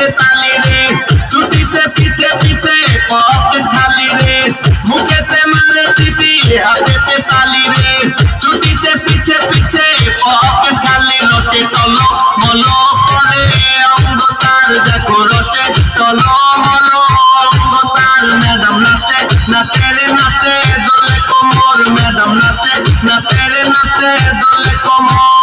হাতেতে তালি রে, ছুটিতে পিছে পিছে পকেট খালি রে, মুখেতে মারে চিঠি হাতেতে তালি রে, ছুটিতে পিছে পিছে পকেট খালি রসে তলো মলো করে অঙ্গ দেখো রসে তলো মলো অঙ্গ ম্যাডাম নাচে নাচে রে নাচে, দোলে কোমর ম্যাডাম নাচে নাচে রে নাচে, দোলে কোমর।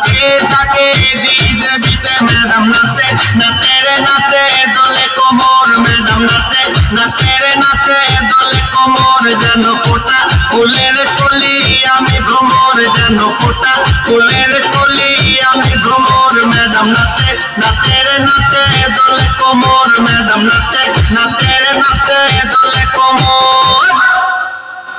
যাকে যাকে ডিজে বিতে ম্যাডাম নাচে নাচে রে নাচে দোলে কোমর ম্যাডাম নাচে নাচে রে নাচে দোলে কোমর যেন কোটা ফুলের কলি আমি ভ্রমর যেন কোটা ফুলের কলি আমি ভ্রমর ম্যাডাম নাচে নাচে রে নাচে দোলে কোমর ম্যাডাম নাচে